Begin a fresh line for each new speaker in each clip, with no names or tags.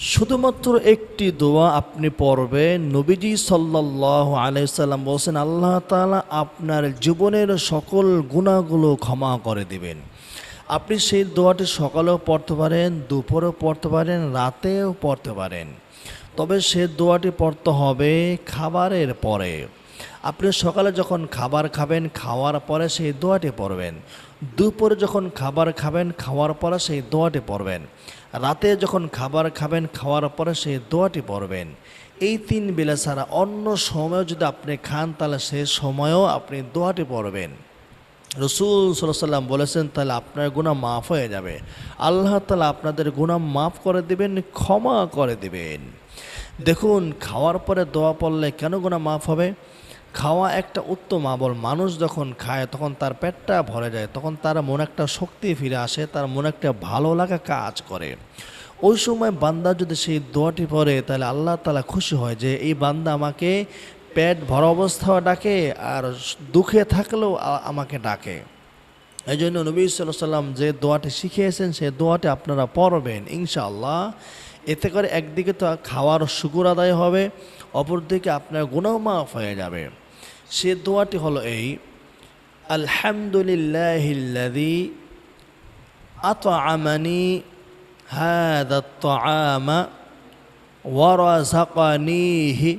শুধুমাত্র একটি দোয়া আপনি পড়বেন নবীজি সাল্লাহ আলাইসাল্লাম বলছেন, আল্লাহ তালা আপনার জীবনের সকল গুণাগুলো ক্ষমা করে দিবেন। আপনি সেই দোয়াটি সকালেও পড়তে পারেন, দুপুরেও পড়তে পারেন, রাতেও পড়তে পারেন। তবে সে দোয়াটি পড়তে হবে খাবারের পরে। আপনি সকালে যখন খাবার খাবেন, খাওয়ার পরে সেই দোয়াটি পড়বেন। দুপুরে যখন খাবার খাবেন, খাওয়ার পরে সেই দোয়াটি পড়বেন। রাতে যখন খাবার খাবেন, খাওয়ার পরে সেই দোয়াটি পড়বেন। এই তিন বেলা ছাড়া অন্য সময়ও যদি আপনি খান, তাহলে সেই সময়ও আপনি দোয়াটি পড়বেন। রসুল সাল্লাম বলেছেন, তাহলে আপনার গুণা মাফ হয়ে যাবে। আল্লাহ তালা আপনাদের গুণা মাফ করে দিবেন, ক্ষমা করে দিবেন। দেখুন, খাওয়ার পরে দোয়া পড়লে কেন গুণা মাফ হবে? খাওয়া একটা উত্তম আমল। মানুষ যখন খায়, তখন তার পেটটা ভরে যায়, তখন তার মনে একটা শক্তি ফিরে আসে, তার মনে একটা ভালো লাগা কাজ করে। ওই সময় বান্দা যদি সেই দোয়াটি পড়ে, তাহলে আল্লাহ তালা খুশি হয় যে, এই বান্দা আমাকে পেট ভরা অবস্থাও ডাকে আর দুঃখে থাকলেও আমাকে ডাকে। এই জন্য নবী সাল্লাম যে দোয়াটি শিখিয়েছেন সেই দোয়াটি আপনারা পড়বেন, ইনশাআল্লাহ। এতে করে একদিকে তো খাওয়ার শুকুর আদায় হবে, অপরদিকে আপনার গুণাও মাফ হয়ে যাবে। সে দোয়াটি হলো এই আলহামদুলিল্লাহিল্লাদি আত আমানি আমা ওয়ারাজাকানিহি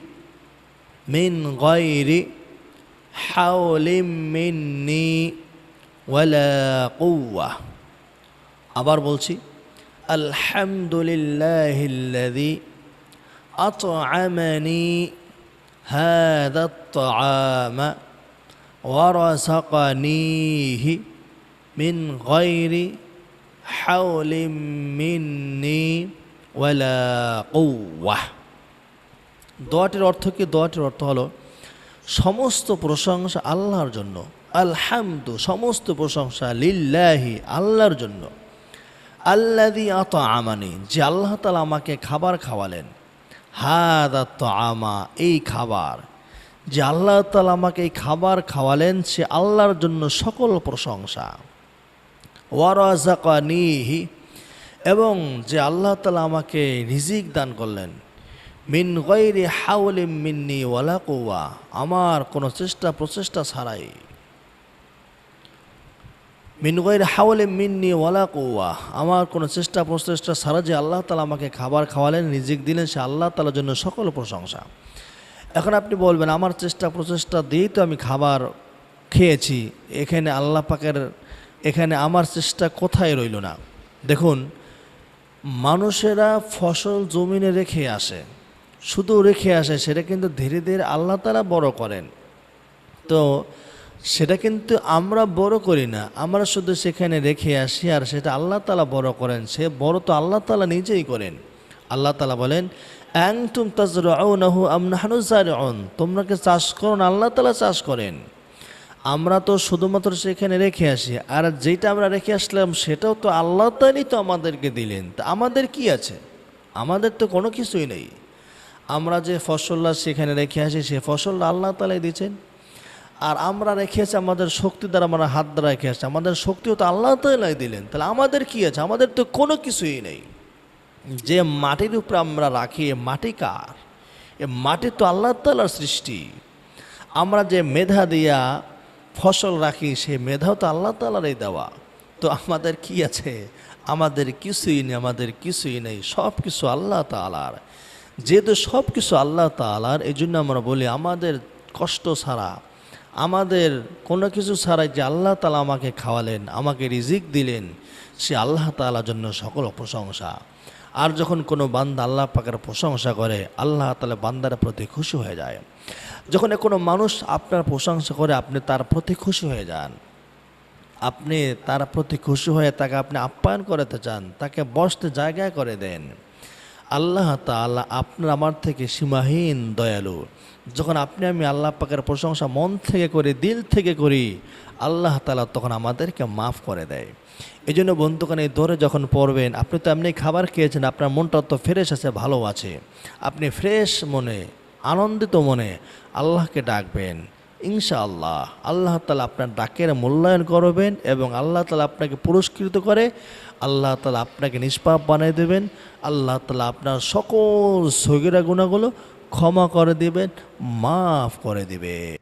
মিন গাইরি হাওলিম মিন্নি ওয়ালা কুয়া আবার বলছি আলহামদুলিল্লাহিল্লাযী আত'আমানি هذا الطعام ورزقنيه من غير حول مني ولا قوة দোয়াটির অর্থ কি দোয়াটির অর্থ হলো সমস্ত প্রশংসা আল্লাহর জন্য আলহামদু সমস্ত প্রশংসা লিল্লাহি আল্লাহর জন্য আল্লাদি আত আমানি যে আল্লাহ তালা আমাকে খাবার খাওয়ালেন। হাদ আত আমা এই খাবার। যে আল্লাহ তালা আমাকে এই খাবার খাওয়ালেন, সে আল্লাহর জন্য সকল প্রশংসা। ওয়ারাজাকানিহি এবং যে আল্লাহ তালা আমাকে রিজিক দান করলেন। মিন গৈরি হাউলিম মিন্নি ওয়ালা কৌয়া আমার কোনো চেষ্টা প্রচেষ্টা ছাড়াই। মিন হাওয়ালে মিন্নি ওয়ালা কৌয়া আমার কোনো চেষ্টা প্রচেষ্টা ছাড়া যে আল্লাহ তালা আমাকে খাবার খাওয়ালেন, রিজিক দিলেন, সে আল্লাহ তালার জন্য সকল প্রশংসা। এখন আপনি বলবেন, আমার চেষ্টা প্রচেষ্টা দিয়েই তো আমি খাবার খেয়েছি, এখানে আল্লাহ পাকের, এখানে আমার চেষ্টা কোথায় রইল না? দেখুন, মানুষেরা ফসল জমিনে রেখে আসে, শুধু রেখে আসে, সেটা কিন্তু ধীরে ধীরে আল্লাহ তালা বড় করেন। তো সেটা কিন্তু আমরা বড় করি না। আমরা শুধু সেখানে রেখে আসি আর সেটা আল্লাহ তালা বড় করেন। সে বড় তো আল্লাহ তালা নিজেই করেন। আল্লাহ তালা বলেন অ্যাং তুম তাজরাউনাহু আমনাহানু জারিউন? তোমরা কি চাষ করো না? আল্লাহ তালা চাষ করেন। আমরা তো শুধুমাত্র সেখানে রেখে আসি। আর যেটা আমরা রেখে আসলাম, সেটাও তো আল্লাহ তালই তো আমাদেরকে দিলেন। তা আমাদের কি আছে? আমাদের তো কোনো কিছুই নেই। আমরা যে ফসলটা সেখানে রেখে আসি, সে ফসলটা আল্লাহ তালাই দিচ্ছেন আর আমরা রেখে আছি আমাদের শক্তি দ্বারা আমরা হাত দ্বারা রেখে আসছি আমাদের শক্তিও তো আল্লাহ তালাই দিলেন। তাহলে আমাদের কি আছে? আমাদের তো কোনো কিছুই নেই। যে মাটির উপরে আমরা রাখি, এ মাটি কার? এ মাটি তো আল্লাহ তালার সৃষ্টি। আমরা যে মেধা দিয়া ফসল রাখি সে মেধাও তো আল্লাহ তালারই দেওয়া। তো আমাদের কি আছে? আমাদের কিছুই নেই, আমাদের কিছুই নেই। সব কিছু আল্লাহ তালার যেহেতু সব কিছু আল্লাহ তালার এই জন্য আমরা বলি আমাদের কষ্ট ছাড়া আমাদের কোনো কিছু ছাড়াই যে আল্লাহ তালা আমাকে খাওয়ালেন, আমাকে রিজিক দিলেন, সে আল্লাহ তালার জন্য সকল প্রশংসা। আর যখন কোনো বান্দা আল্লাহ পাকের প্রশংসা করে, আল্লাহ তালা বান্দার প্রতি খুশি হয়ে যায়। যখন কোনো মানুষ আপনার প্রশংসা করে, আপনি তার প্রতি খুশি হয়ে যান। আপনি তার প্রতি খুশি হয়ে তাকে আপনি আপ্যায়ন করতে চান, তাকে বসতে জায়গায় করে দেন। আল্লাহ তাআলা আপনার আমার থেকে সীমাহীন দয়ালু। যখন আপনি আমি আল্লাহ পাকের প্রশংসা মন থেকে করি, দিল থেকে করি, আল্লাহ তাআলা তখন আমাদেরকে মাফ করে দেয়। এই জন্য বন্ধুকান এই দৌড়ে যখন পড়বেন, আপনি তো এমনি খাবার খেয়েছেন, আপনার মনটা তো ফ্রেশ আছে, ভালো আছে। আপনি ফ্রেশ মনে, আনন্দিত মনে আল্লাহকে ডাকবেন। ইনশাআল্লাহ, আল্লাহ তালা আপনার ডাকের মূল্যায়ন করবেন এবং আল্লাহ তালা আপনাকে পুরস্কৃত করে আল্লাহ তালা আপনাকে নিষ্পাপ বানিয়ে দেবেন, আল্লাহ তালা আপনার সকল সগিরা গুণাগুলো ক্ষমা করে দেবেন, মাফ করে দেবে